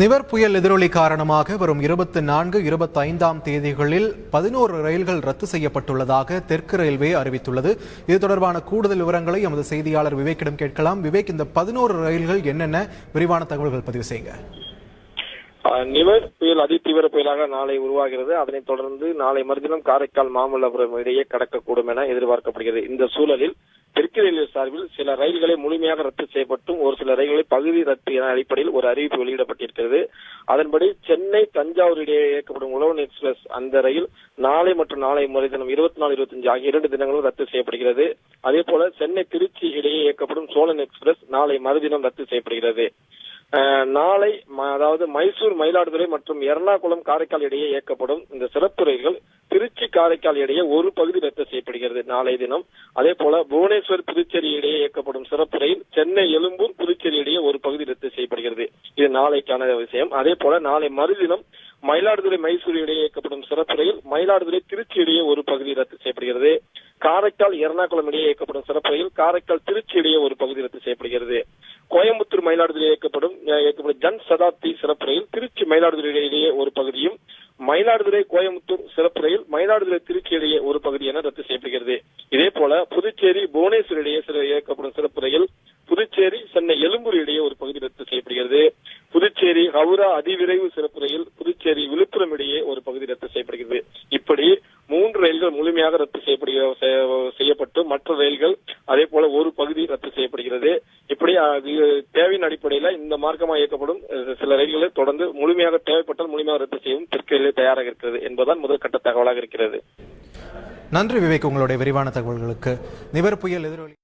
நிவர் புயல் எதிரொலி காரணமாக வரும் இருபத்தி நான்கு இருபத்தி ஐந்தாம் தேதிகளில் பதினோரு ரயில்கள் ரத்து செய்யப்பட்டுள்ளதாக தெற்கு ரயில்வே அறிவித்துள்ளது. இது தொடர்பான கூடுதல் விவரங்களை எமது செய்தியாளர் விவேக்கிடம் கேட்கலாம். விவேக் இந்த பதினோரு ரயில்கள் என்னென்ன? விரிவான தகவல்கள் பதிவு செய்யுங்க. நிவர் புயல் அதிதீவிர புயலாக நாளை உருவாகிறது. அதனைத் தொடர்ந்து நாளை மறுதினம் காரைக்கால் மாமல்லபுரம் இடையே கடக்கக்கூடும் என எதிர்பார்க்கப்படுகிறது. இந்த சூழலில் தெற்கு ரயில்வே சார்பில் சில ரயில்களை முழுமையாக ரத்து செய்யப்பட்டும் ஒரு சில ரயில்களை பகுதி ரத்து என அடிப்படையில் ஒரு அறிவிப்பு வெளியிடப்பட்டிருக்கிறது. அதன்படி சென்னை தஞ்சாவூர் இடையே இயக்கப்படும் உழவன் எக்ஸ்பிரஸ் அந்த ரயில் நாளை மற்றும் நாளை மறுதினம் இருபத்தி நாலு இருபத்தஞ்சு ஆகிய இரண்டு தினங்களும் ரத்து செய்யப்படுகிறது. அதே போல சென்னை திருச்சி இடையே இயக்கப்படும் சோழன் எக்ஸ்பிரஸ் நாளை மறுதினம் ரத்து செய்யப்படுகிறது. நாளை அதாவது மைசூர் மயிலாடுதுறை மற்றும் எர்ணாகுளம் காரைக்கால் இடையே இயக்கப்படும் இந்த சிறப்பு ரயில்கள் திருச்சி காரைக்கால் இடையே ஒரு பகுதி ரத்து செய்யப்படுகிறது நாளை தினம். அதே போல புவனேஸ்வர் புதுச்சேரி இடையே இயக்கப்படும் சிறப்பு ரயில் சென்னை எழும்பூர் புதுச்சேரி இடையே ஒரு பகுதி ரத்து செய்யப்படுகிறது. இது நாளைக்கான விஷயம். அதே போல நாளை மறுதினம் மயிலாடுதுறை மைசூர் இடையே இயக்கப்படும் சிறப்பு ரயில் மயிலாடுதுறை திருச்சி இடையே ஒரு பகுதி ரத்து செய்யப்படுகிறது. காரைக்கால் எர்ணாகுளம் இடையே இயக்கப்படும் சிறப்பு ரயில் காரைக்கால் திருச்சி இடையே ஒரு பகுதி ரத்து செய்யப்படுகிறது. மயிலாடுதுறை இயக்கப்படும் இயக்கப்படும் ஜன் சதாப்தி சிறப்பு ரயில் திருச்சி மயிலாடுதுறை இடையே ஒரு பகுதியும் மயிலாடுதுறை கோயம்புத்தூர் சிறப்பு ரயில் மயிலாடுதுறை திருச்சி இடையே ஒரு பகுதி என ரத்து செய்யப்படுகிறது. இதே போல புதுச்சேரி புவனேஸ்வர் இடையே இயக்கப்படும் சிறப்பு ரயில் புதுச்சேரி சென்னை எழும்பூர் இடையே ஒரு பகுதி ரத்து செய்யப்படுகிறது. புதுச்சேரி ஹவுரா அதிவிரைவு சிறப்பு ரயில் புதுச்சேரி விழுப்புரம் இடையே ஒரு பகுதி ரத்து செய்யப்படுகிறது. இப்படி மூன்று ரயில்கள் முழுமையாக ரத்து செய்யப்படுகிற செய்யப்பட்டு மற்ற ரயில்கள் அதே போல ஒரு பகுதி ரத்து செய்யப்படுகிறது. அப்படி அது தேவையின் அடிப்படையில இந்த மார்க்கமாக இயக்கப்படும் சில ரயில்களை தொடர்ந்து முழுமையாக தேவைப்பட்டால் முழுமையாக ரத்து செய்யவும் தெற்கு ரயில்வே தயாராக இருக்கிறது என்பதுதான் முதல் கட்ட தகவலாக இருக்கிறது. நன்றி விவேக் உங்களுடைய விரிவான தகவல்களுக்கு. நிவர் புயல் எதிரொலி